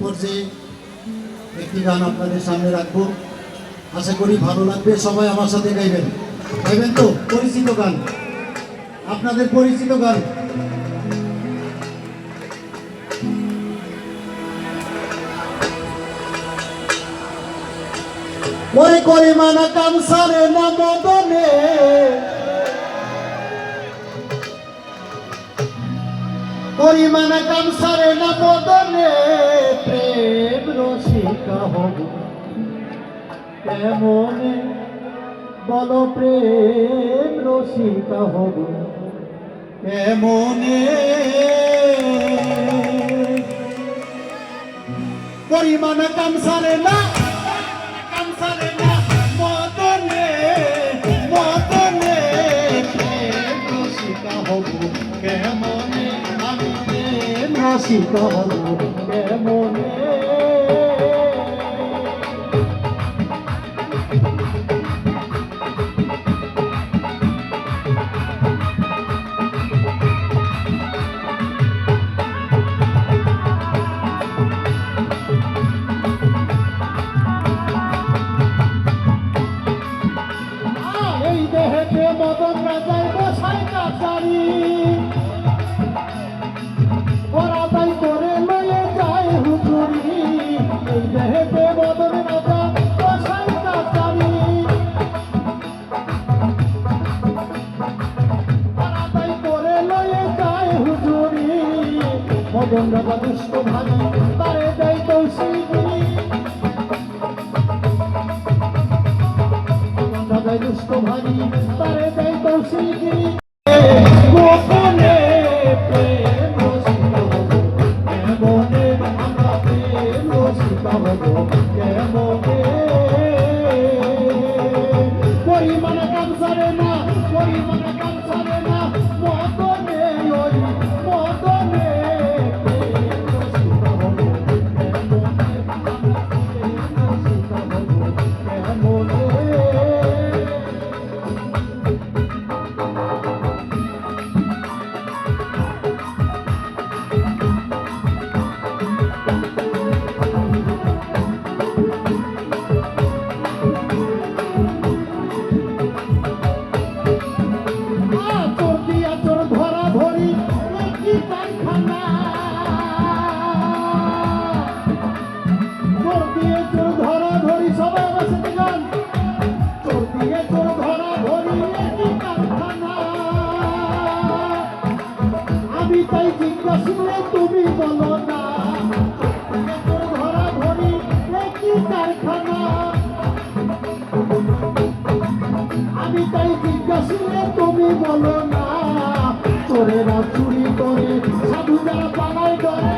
পর্যায়ে একটি গান আপনাদের সামনে রাখব। আশা করি ভালো লাগবে, সবাই আমার সাথে গাইবেন। গাইবেন তো? পরিচিত গান। আপনাদের পরিচিত গান। ওরে করে মানা কামসারে না মদনে। পরিমাণ কামসারে না মদনে। প্রেম রসিকা হব কেমনে বল প্রেম রসিকা হব। কেমনে পরিমাণ কামসারে না কামসারে না, মদনে মদনে প্রেম রসিকা হব। কেমনে আমি প্রেম রসিকা হব। এই দেহেতে মদন রাজাই বসাই ওরা তাই করে লয়ে যায় হুজুরি। এই দেহেতে মদন রাজা বসাই ওরা তাই করে লয়ে যায় হুজুরি। মদন রাজা দুষ্ট তারে দেয় দাদাই দুষ্ট তাই জিজ্ঞাসা তুমি বলো না। ধরা ধরি আমি তাই জিজ্ঞাসা না। চুরি করে সাধুরা পালায় ধরে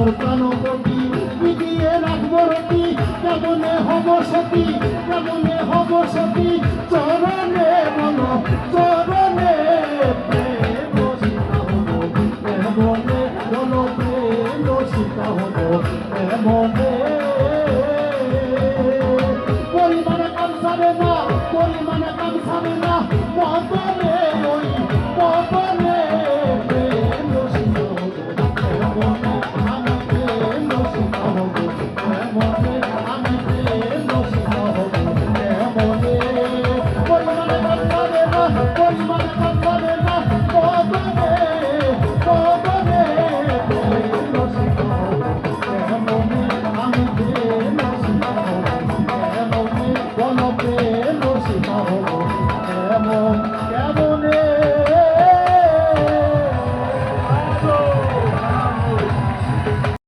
মোর প্রাণপতি বিদিয়ে রাখব রতি। কেমনে হব সতী? কেমনে হব সতী? চরণে মন, চরণে প্রেম সীতা হব। কেমনে বল প্রেম সীতা হব? পরিমাণে কামসারে না, পরিমাণে কামসারে না। মদনে